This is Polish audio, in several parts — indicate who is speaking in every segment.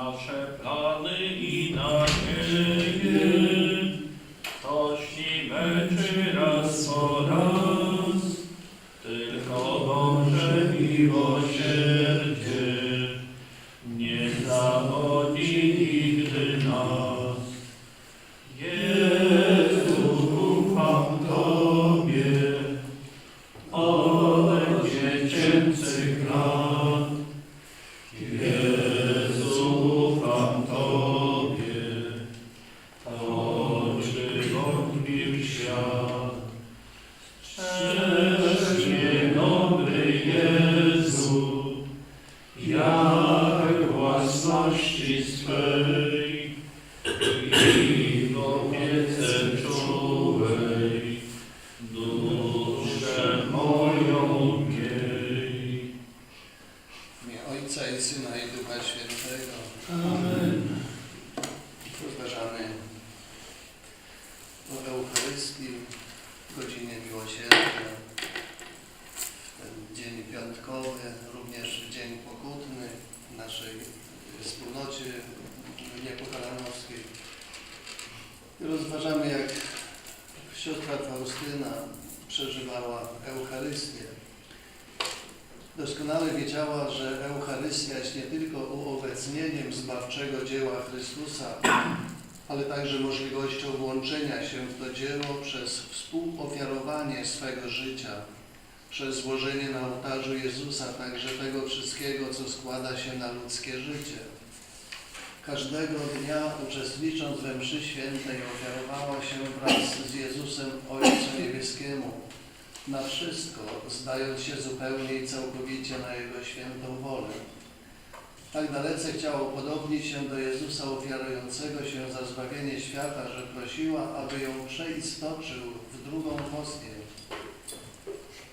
Speaker 1: Nasze plany
Speaker 2: przez współofiarowanie swego życia, przez złożenie na ołtarzu Jezusa także tego wszystkiego, co składa się na ludzkie życie. Każdego dnia uczestnicząc we mszy świętej ofiarowała się wraz z Jezusem Ojcu Niebieskiemu, na wszystko, zdając się zupełnie i całkowicie na Jego świętą wolę. Tak dalece chciała upodobnić się do Jezusa ofiarującego się za zbawienie świata, że prosiła, aby ją przeistoczył drugą hostię.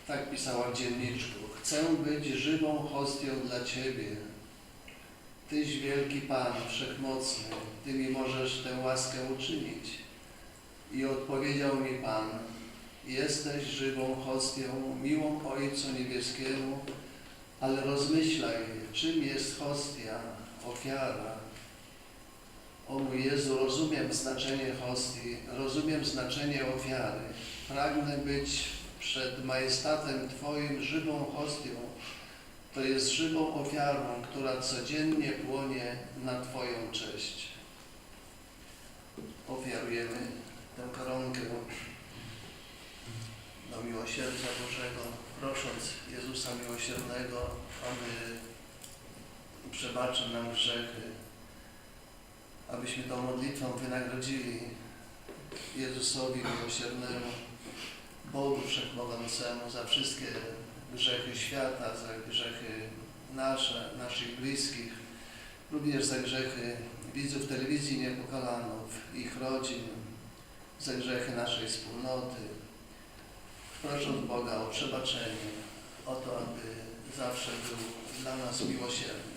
Speaker 2: Tak pisała w dzienniczku. Chcę być żywą hostią dla Ciebie. Tyś wielki Pan, Wszechmocny, Ty mi możesz tę łaskę uczynić. I odpowiedział mi Pan, Jesteś żywą hostią, miłą Ojcu Niebieskiemu, ale rozmyślaj, czym jest hostia, ofiara. O mój Jezu, rozumiem znaczenie hostii, rozumiem znaczenie ofiary. Pragnę być przed majestatem Twoim żywą hostią, to jest żywą ofiarą, która codziennie płonie na Twoją cześć. Ofiarujemy tę koronkę do miłosierdzia Bożego, prosząc Jezusa Miłosiernego, aby przebaczył nam grzechy, abyśmy tą modlitwą wynagrodzili Jezusowi Miłosiernemu, Bogu Wszechmogącemu za wszystkie grzechy świata, za grzechy nasze, naszych bliskich, również za grzechy widzów telewizji Niepokalanów, ich rodzin, za grzechy naszej wspólnoty, prosząc Boga o przebaczenie, o to, aby zawsze był dla nas miłosierny.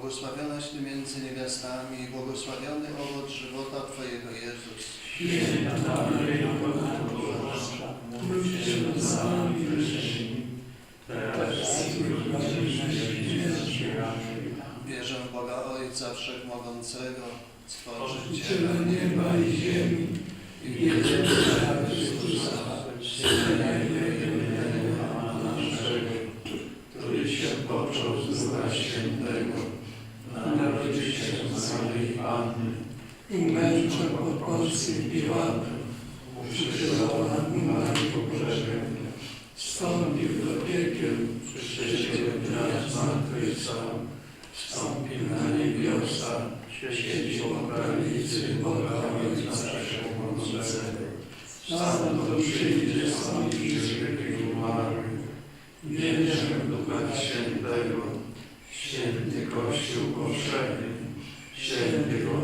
Speaker 2: błogosławionaś Ty między niewiastami i błogosławiony owoc żywota Twojego Jezus.
Speaker 1: Święta Maryjo, Matko Boża, módl się za nami grzesznymi, teraz i w godzinę śmierci naszej.
Speaker 2: Wierzę w Boga Ojca Wszechmogącego,
Speaker 1: Stworzyciela nieba i ziemi, i wierzę w Chrystusa, Syna jedynego nos servirá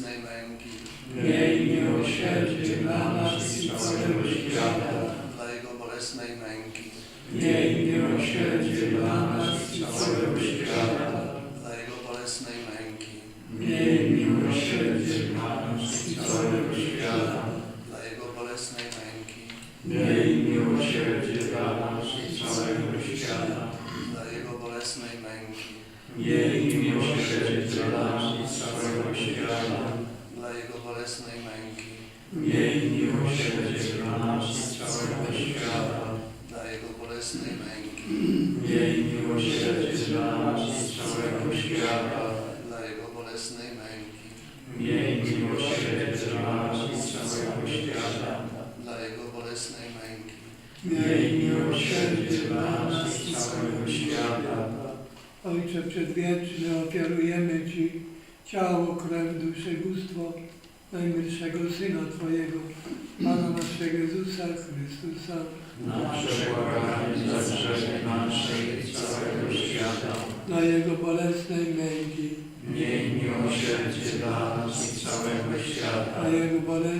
Speaker 2: Jego bolesnej męki,
Speaker 1: Miej miłosierdzie dla nas i całego świata.
Speaker 2: dla Jego bolesnej męki,
Speaker 1: Miej miłosierdzie dla nas i całego świata.
Speaker 2: dla Jego bolesnej męki,
Speaker 1: Miej miłosierdzie dla nas i całego świata.
Speaker 2: dla Jego bolesnej męki,
Speaker 1: Miej miłosierdzie dla nas i całego świata.
Speaker 2: dla Jego bolesnej męki,
Speaker 1: Miej miłosierdzie dla nas i całego świata.
Speaker 2: dla Jego bolesnej męki,
Speaker 1: Miej miłosierdzie dla nas i całego świata.
Speaker 2: dla Jego bolesnej męki,
Speaker 1: Miej miłosierdzie dla nas i całego świata.
Speaker 2: dla Jego bolesnej męki,
Speaker 1: Miej miłosierdzie dla nas i całego świata.
Speaker 2: dla Jego bolesnej męki,
Speaker 1: Miej miłosierdzie dla nas i całego świata.
Speaker 3: Ojcze Przedwieczny, ofiarujemy Ci ciało, krew, duszę, bóstwo najmilszego Syna Twojego, Pana naszego Jezusa Chrystusa,
Speaker 1: Na przebłaganie za grzechy nasze i całego świata.
Speaker 3: dla Jego bolesnej męki,
Speaker 1: Miej miłosierdzie dla nas i całego świata.
Speaker 3: dla Jego bolesnej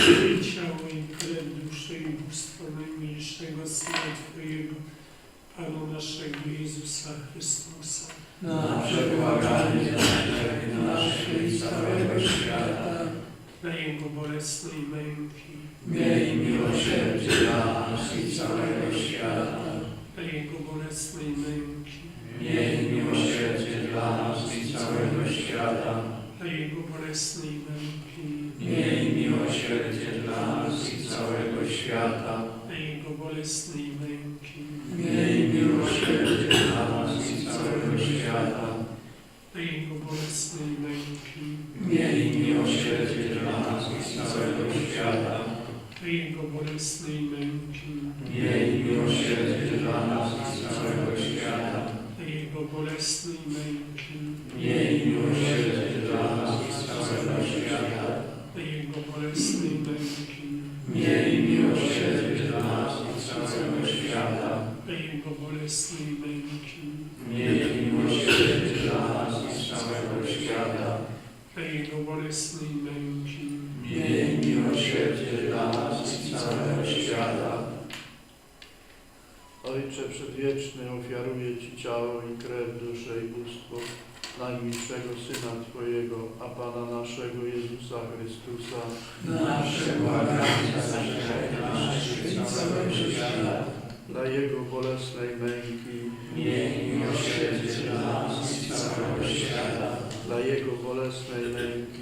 Speaker 4: ciało i krew, duszę i bóstwo najmilszego Syna Twojego, Pana naszego Jezusa Chrystusa,
Speaker 1: Na przebłaganie i całego świata.
Speaker 4: na Jego bolesnej męki,
Speaker 1: Miej miłosierdzie dla nas i całego świata.
Speaker 4: na Jego bolesnej męki,
Speaker 1: Miej miłosierdzie dla nas i całego świata.
Speaker 4: dla Jego bolesnej męki,
Speaker 1: świata.
Speaker 4: dla Jego bolesnej męki,
Speaker 1: Miej miłosierdzie dla nas i całego świata.
Speaker 4: dla Jego bolesnej męki,
Speaker 1: Miej miłosierdzie dla nas i całego świata.
Speaker 4: dla Jego bolesnej męki,
Speaker 1: Miej miłosierdzie dla nas i całego świata.
Speaker 4: dla Jego męki,
Speaker 1: Miej
Speaker 5: naszego Jezusa Chrystusa,
Speaker 1: Nasze błagania za grzechy nasze i całego świata.
Speaker 5: dla Jego bolesnej męki,
Speaker 1: Miej miłosierdzie dla nas i całego świata.
Speaker 5: dla Jego bolesnej męki,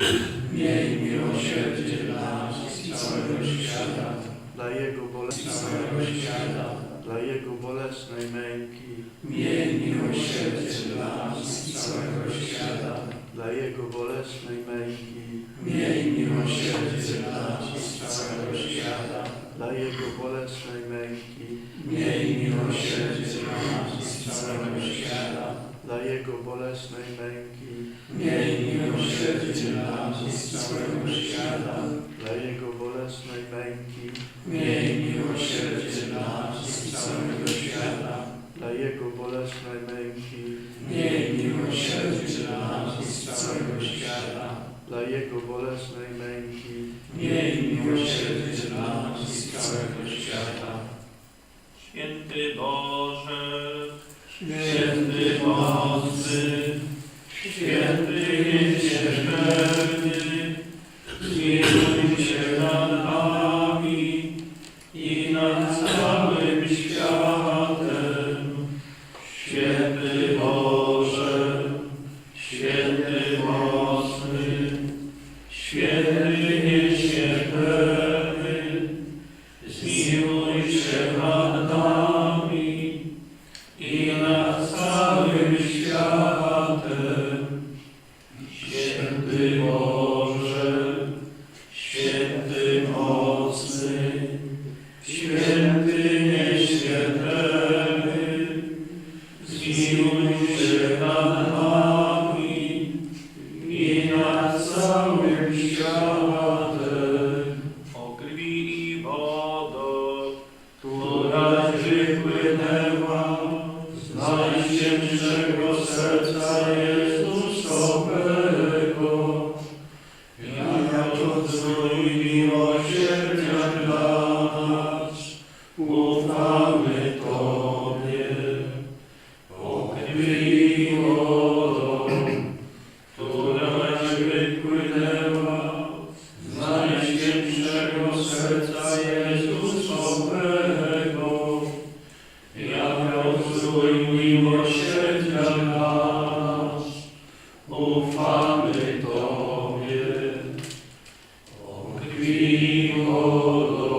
Speaker 1: Miej miłosierdzie dla nas i całego świata.
Speaker 5: dla Jego bolesnej
Speaker 1: świata.
Speaker 5: dla Jego bolesnej męki,
Speaker 1: Miej miłosierdzie dla nas i całego świata.
Speaker 5: Dla Jego bolesnej męki,
Speaker 1: Miej miłosierdzie dla nas i całego świata.
Speaker 5: dla Jego bolesnej męki,
Speaker 1: Miej miłosierdzie dla nas i całego świata.
Speaker 5: dla Jego bolesnej męki,
Speaker 1: Miej miłosierdzie dla nas i całego świata.
Speaker 5: dla Jego bolesnej męki,
Speaker 1: Miej miłosierdzie dla nas i całego świata.
Speaker 5: dla Jego bolesnej męki,
Speaker 1: dla
Speaker 5: Jego bolesnej męki,
Speaker 1: Miej miłosierdzie dla nas i całego świata.
Speaker 6: Święty Boże,
Speaker 3: Święty
Speaker 6: mocny, Święty niezmierny, Lord.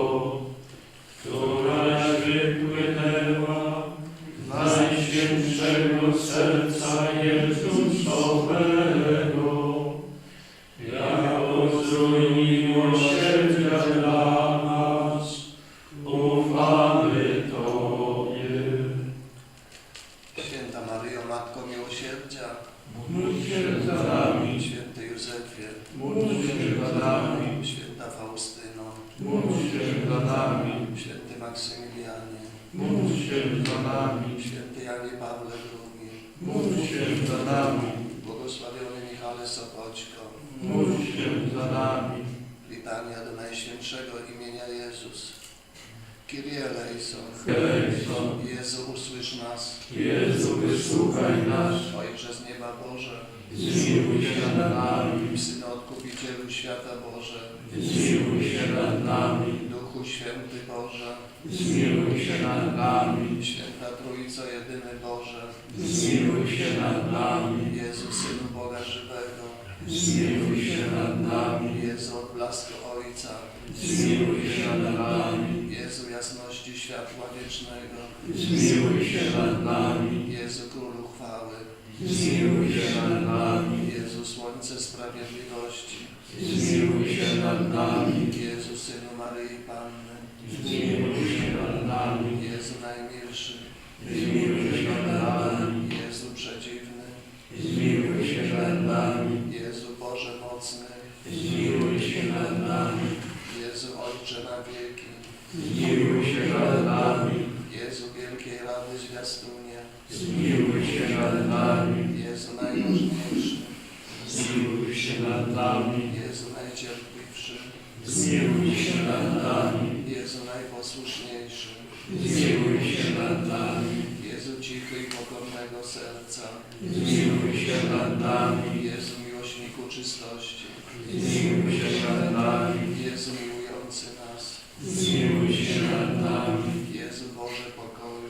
Speaker 6: Nas,
Speaker 2: Jezu,
Speaker 3: wysłuchaj nas.
Speaker 2: Ojcze z nieba Boże,
Speaker 3: Zmiłuj się nad nami.
Speaker 2: Synu Odkupicielu Świata Boże,
Speaker 3: Zmiłuj się nad nami.
Speaker 2: Duchu Święty Boże,
Speaker 3: Zmiłuj się nad nami.
Speaker 2: Święta Trójco Jedyny Boże,
Speaker 3: Zmiłuj się nad nami.
Speaker 2: Jezu Synu Boga Żywego,
Speaker 1: zmiłuj się nad nami.
Speaker 2: Jezu, odblasku Ojca,
Speaker 1: Zmiłuj się nad nami.
Speaker 2: Jezu, jasności światła wiecznego,
Speaker 1: Zmiłuj się nad nami.
Speaker 2: Jezu, Królu chwały,
Speaker 1: Zmiłuj się nad nami.
Speaker 2: Jezu, Słońce sprawiedliwości,
Speaker 1: Zmiłuj się nad nami.
Speaker 2: Jezu, Synu Maryi Panny,
Speaker 1: Zmiłuj się nad nami.
Speaker 2: Jezu, najmilszy,
Speaker 1: Zmiłuj się nad nami.
Speaker 2: Jezu, przedziwny,
Speaker 1: Zmiłuj się nad nami. Zmiłuj się nad nami.
Speaker 2: Jezu, wielkiej rady zwiastunie,
Speaker 1: Zmiłuj się nad nami.
Speaker 2: Jezu, najważniejszy,
Speaker 1: Zmiłuj się nad nami.
Speaker 2: Jezu, najcierpliwszy,
Speaker 1: Zmiłuj się nad nami.
Speaker 2: Jezu, najposłuszniejszy,
Speaker 1: Zmiłuj się nad nami.
Speaker 2: Jezu, cichy i pokornego serca,
Speaker 1: Zmiłuj się nad nami.
Speaker 2: Jezu, miłośniku czystości,
Speaker 1: Zmiłuj się nad nami.
Speaker 2: Jezu, nas,
Speaker 1: Zmiłuj się nad nami.
Speaker 2: Jezu, Boże pokoju,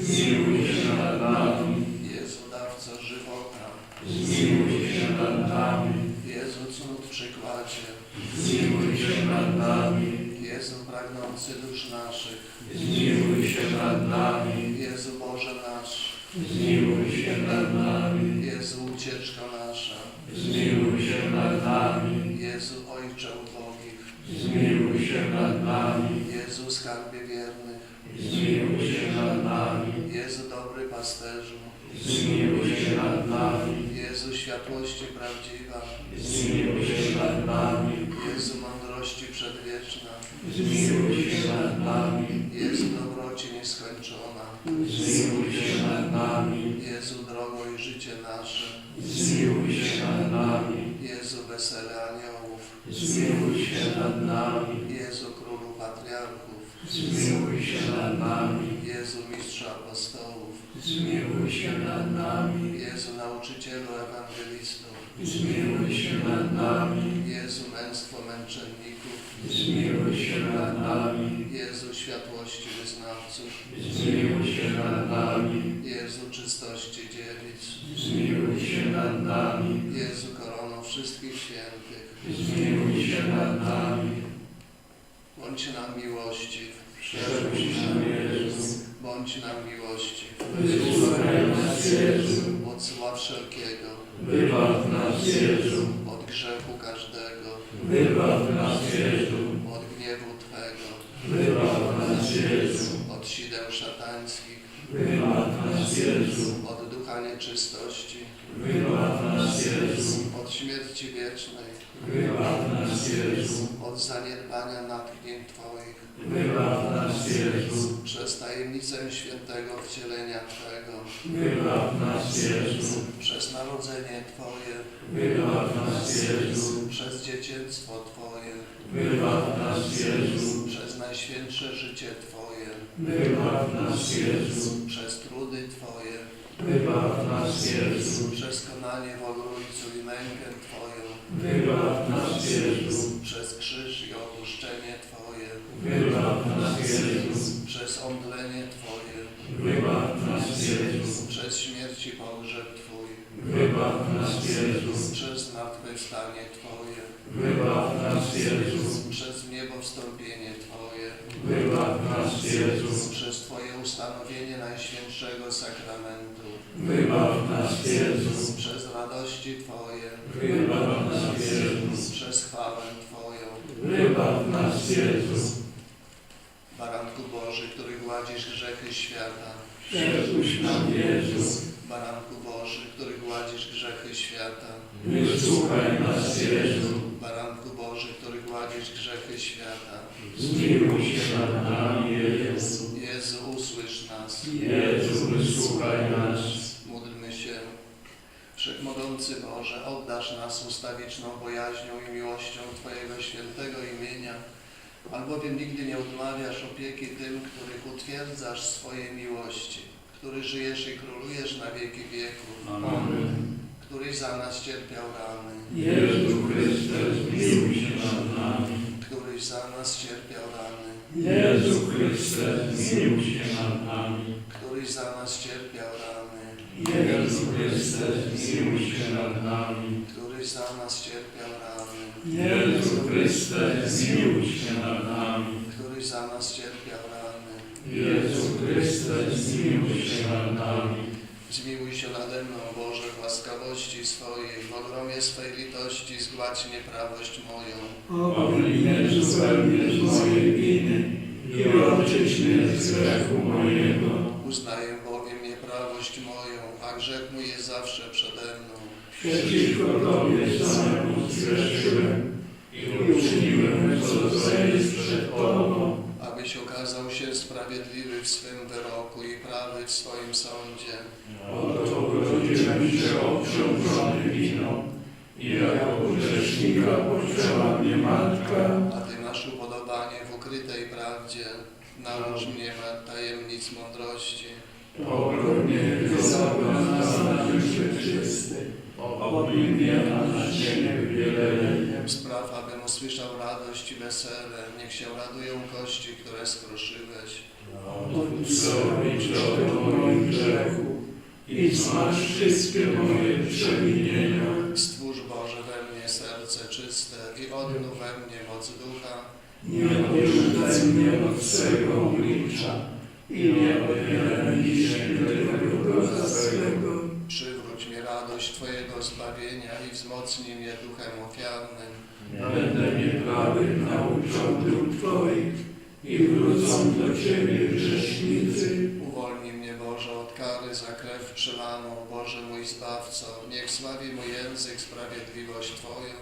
Speaker 1: Zmiłuj się nad nami.
Speaker 2: Jezu, dawco żywota,
Speaker 1: Zmiłuj się nad nami.
Speaker 2: Jezu, cud przykładzie,
Speaker 1: Zmiłuj się nad nami.
Speaker 2: Jezu, pragnący dusz naszych,
Speaker 1: Zmiłuj się nad nami.
Speaker 2: Jezu, Boże nasz,
Speaker 1: Zmiłuj się nad nami.
Speaker 2: Jezu, ucieczka nasza,
Speaker 1: Zmiłuj się nad nami.
Speaker 2: Jezu,
Speaker 1: się nad nami.
Speaker 2: Jezu, skarbie wiernych,
Speaker 1: Zmiłuj się nad nami.
Speaker 2: Jezu, dobry pasterzu,
Speaker 1: Zmiłuj się nad nami.
Speaker 2: Jezu, światłości prawdziwa,
Speaker 1: Zmiłuj się nad nami.
Speaker 2: Jezu, mądrości przedwieczna,
Speaker 1: Zmiłuj się nad nami.
Speaker 2: Jezu, dobroci nieskończona,
Speaker 1: Zmiłuj się nad nami.
Speaker 2: Jezu, drogo i życie nasze,
Speaker 1: Zmiłuj się nad nami.
Speaker 2: Jezu, wesele aniołów,
Speaker 1: Zmiłuj się nad nami. Zmiłuj się nad nami.
Speaker 2: Jezu, mistrzu apostołów,
Speaker 1: Zmiłuj się nad nami.
Speaker 2: Jezu, nauczycielu ewangelistów,
Speaker 1: Zmiłuj się nad nami.
Speaker 2: Jezu, męstwo męczenników,
Speaker 1: Zmiłuj się nad nami.
Speaker 2: Jezu, światłości wyznawców,
Speaker 1: Zmiłuj się nad nami.
Speaker 2: Jezu, czystości dziewic,
Speaker 1: Zmiłuj się nad nami.
Speaker 2: Jezu, korono wszystkich świętych,
Speaker 1: Zmiłuj się nad nami.
Speaker 2: bądź nam miłościw,
Speaker 1: Przepuść nam Jezu.
Speaker 2: bądź nam miłościw,
Speaker 1: Wysłuchaj nas Jezu.
Speaker 2: od zła wszelkiego,
Speaker 1: Wybaw nas Jezu.
Speaker 2: od grzechu każdego,
Speaker 1: Wybaw nas Jezu.
Speaker 2: od gniewu Twego,
Speaker 1: Wybaw nas Jezu.
Speaker 2: od sideł szatańskich,
Speaker 1: Wybaw nas Jezu.
Speaker 2: od ducha nieczystości,
Speaker 1: Wybaw nas Jezu.
Speaker 2: od śmierci wiecznej,
Speaker 1: Wybaw nas Jezu.
Speaker 2: od zaniedbania natchnień Twoich,
Speaker 1: Wybaw nas Jezu.
Speaker 2: przez tajemnicę świętego wcielenia Twego,
Speaker 1: Wybaw nas Jezu.
Speaker 2: przez narodzenie Twoje,
Speaker 1: Wybaw nas Jezu.
Speaker 2: przez dzieciństwo Twoje,
Speaker 1: Wybaw nas Jezu.
Speaker 2: przez najświętsze życie Twoje,
Speaker 1: Wybaw nas Jezu.
Speaker 2: przez trudy Twoje,
Speaker 1: Wybaw nas Jezu.
Speaker 2: przez konanie w Ogrójcu i mękę Twoją,
Speaker 1: Wybaw nas Jezu.
Speaker 2: przez krzyż i opuszczenie Twoje,
Speaker 1: Wybaw nas Jezu.
Speaker 2: przez omdlenie Twoje,
Speaker 1: Wybaw nas Jezu.
Speaker 2: przez śmierć i pogrzeb Twój,
Speaker 1: Wybaw nas Jezu.
Speaker 2: przez zmartwychwstanie Twoje,
Speaker 1: Wybaw nas Jezu.
Speaker 2: przez niebo wstąpienie Twoje,
Speaker 1: Wybaw nas Jezu.
Speaker 2: przez Twoje ustanowienie Najświętszego Sakramentu,
Speaker 1: Wybaw nas Jezu.
Speaker 2: przez radości Twoje,
Speaker 1: Wybaw nas Jezu.
Speaker 2: przez chwałę Twoją.
Speaker 1: Wybaw nas Jezu.
Speaker 2: Baranku Boży, który gładzisz grzechy świata,
Speaker 1: Przepuść nam Jezu.
Speaker 2: Baranku Boży, który gładzisz grzechy świata,
Speaker 1: Wysłuchaj nas Jezu.
Speaker 2: Baranku Boży, który gładzisz grzechy świata.
Speaker 1: Zmiłuj się nad nami Jezu.
Speaker 2: Jezu, usłysz nas.
Speaker 1: Jezu, wysłuchaj nas.
Speaker 2: Wszechmogący Boże, oddasz nas ustawiczną bojaźnią i miłością Twojego świętego imienia, albowiem nigdy nie odmawiasz opieki tym, których utwierdzasz w swojej miłości, który żyjesz i królujesz na wieki wieków,
Speaker 1: Amen.
Speaker 2: któryś za nas cierpiał rany,
Speaker 1: Jezu Chryste, zmiłuj się nad nami.
Speaker 2: któryś za nas cierpiał rany,
Speaker 1: Jezu Chryste, zmiłuj się nad nami.
Speaker 2: któryś za nas cierpiał
Speaker 1: Jezu Chryste, zmiłuj się nad nami.
Speaker 2: któryś za nas cierpiał rany,
Speaker 1: Jezu Chryste, zmiłuj się nad nami.
Speaker 2: któryś za nas cierpiał rany.
Speaker 1: Jezu Chryste, zmiłuj się nad nami.
Speaker 2: Zmiłuj się nade mną, Boże, w łaskawości swojej, w ogromie swej litości zgładź nieprawość moją.
Speaker 1: Obrój mnie zupełnie z mojej winy i oczyść mnie z grzechu mojego.
Speaker 2: Uznaję bowiem nieprawość moją, a grzech mój jest zawsze przede mną.
Speaker 1: Przeciwko Tobie samemu zgrzeszyłem i uczyniłem, co złe jest przed Tobą.
Speaker 2: abyś okazał się sprawiedliwy w swym wyroku i prawy w swoim sądzie.
Speaker 1: Oto urodziłem się obciążony winą i jako grzesznika poczęła mnie matka.
Speaker 2: A Ty masz upodobanie w ukrytej prawdzie. Naucz mnie tajemnic mądrości.
Speaker 1: Obróć mnie wysoką na życie czyste. Obrój mnie na ziemię wieleje.
Speaker 2: Spraw, abym usłyszał radość i wesele. Niech się radują kości, które skruszyłeś.
Speaker 1: Zrobić to do moich grzechu i zmasz wszystkie moje przewinienia.
Speaker 2: Stwórz Boże we mnie serce czyste i odnów we mnie moc ducha.
Speaker 1: Nie odrzucaj mnie od swego oblicza i nie odbieraj mi świętego groza swego.
Speaker 2: Przywróć mi radość Twojego zbawienia i wzmocnij mnie duchem ofiarnym.
Speaker 1: Będę nieprawy nauczał dróg Twoich i wrócą do Ciebie grzesznicy.
Speaker 2: Uwolnij mnie Boże od kary za krew przelaną. Boże mój Zbawco, niech sławi mój język sprawiedliwość Twoją.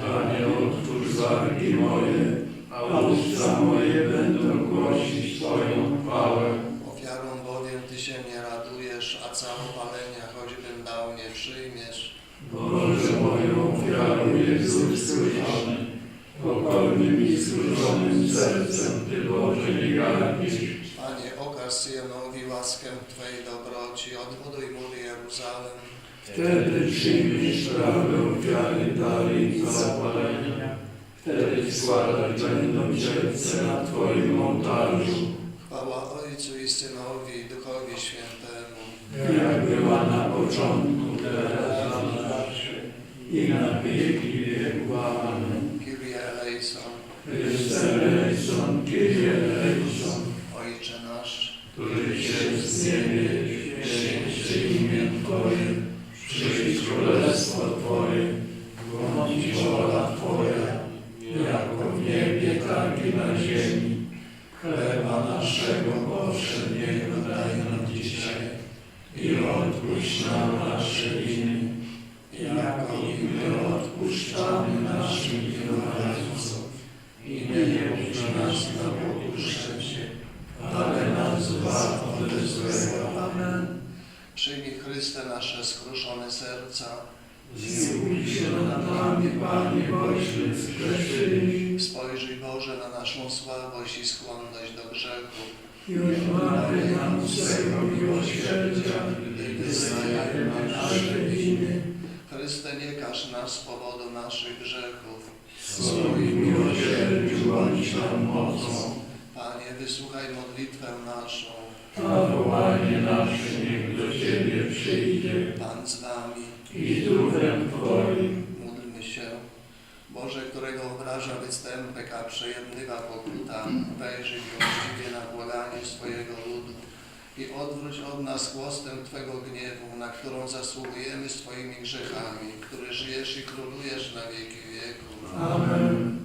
Speaker 1: Panie, otwórz wargi moje, a usta moje będą głosić Twoją chwałę.
Speaker 2: Ofiarą bowiem Ty się nie radujesz, a całopalenia choćbym dał nie przyjmiesz.
Speaker 1: Boże, moją ofiarą jest usłyszony, pokornym i skróconym sercem Ty, Boże, nie gardzisz.
Speaker 2: Panie, okaż Syjonowi łaskę Twej dobroci, odbuduj mur Jeruzalem.
Speaker 1: Wtedy przyjmiesz prawe ofiary dary i zapalenia. Wtedy składać będą serce na Twoim ołtarzu,
Speaker 2: Chwała Ojcu i Synowi i Duchowi Świętemu.
Speaker 1: jak była na początku, teraz i zawsze, i na wieki wieków. Amen.
Speaker 2: Kyrie eleison,
Speaker 1: Chryste eleison, Kyrie eleison,
Speaker 2: Ojcze nasz,
Speaker 1: który się z niebie, święć się imię Twoje, przyjdź królestwo Twoje, bądź wola Twoja, na ziemi. Chleba naszego powszedniego daj nam dzisiaj i odpuść nam nasze winy, jako i my odpuszczamy naszym winowajcom. I nie wódź nas na pokuszenie, ale nas zbaw od złego. Amen.
Speaker 2: przyjmij Chryste nasze skruszone serca,
Speaker 1: Zmiłuj się nad nami, Panie, bośmy zgrzeszyli.
Speaker 2: spojrzyj Boże na naszą słabość i skłonność do
Speaker 1: I odmawiaj nam swego miłosierdzia i wyznajemy nasze winy.
Speaker 2: Chryste, nie każ nas z powodu naszych grzechów.
Speaker 1: Swoim miłosierdziu bądź nam mocą.
Speaker 2: Panie, wysłuchaj modlitwę naszą.
Speaker 1: A wołanie nasze niech do Ciebie przyjdzie
Speaker 2: Pan z nami.
Speaker 1: i duchem Twoim.
Speaker 2: Módlmy się. Boże, którego obraża występek, a przejemnywa pokuta, wejrzyj miłościwie i odwróć od nas głosem Twego gniewu, na którą zasługujemy swoimi grzechami, który żyjesz i królujesz na wieki wieków. Amen.